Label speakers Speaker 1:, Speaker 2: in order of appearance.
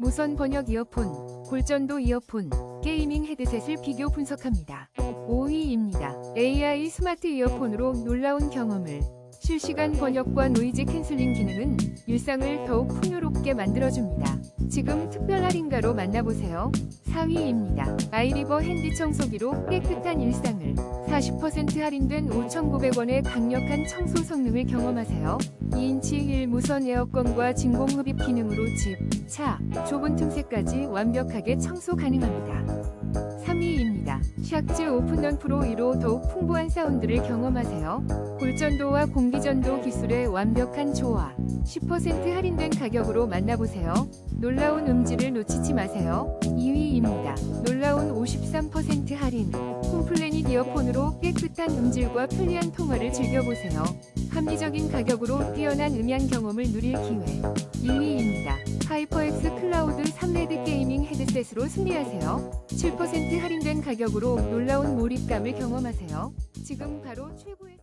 Speaker 1: 무선 번역 이어폰, 골전도 이어폰, 게이밍 헤드셋을 비교 분석합니다. 5위입니다. AI 스마트 이어폰으로 놀라운 경험을 실시간 번역과 노이즈 캔슬링 기능은 일상을 더욱 풍요롭게 만들어줍니다. 지금 특별 할인가로 만나보세요. 4위입니다. 아이리버 핸디 청소기로 깨끗한 일상을 40% 할인된 5,900원의 강력한 청소 성능을 경험하세요. 2인치 힐 무선 에어건과 진공 흡입 기능으로 집, 차, 좁은 틈새까지 완벽하게 청소 가능합니다. 3위입니다. 샥즈 오픈런 프로 2로 더욱 풍부한 사운드를 경험하세요. 골전도와 공기전도 기술의 완벽한 조화. 10% 할인된 가격으로 만나보세요. 놀라운 음질을 놓치지 마세요. 2위입니다. 놀라운 53% 할인. 홈플래닛 이어폰으로 깨끗한 음질과 편리한 통화를 즐겨보세요. 합리적인 가격으로 뛰어난 음향 경험을 누릴 기회. 1위입니다. 하이퍼엑스 클라우드 3레드 게이밍 헤드셋으로 승리하세요. 7% 할인된 가격으로 놀라운 몰입감을 경험하세요. 지금 바로 최고의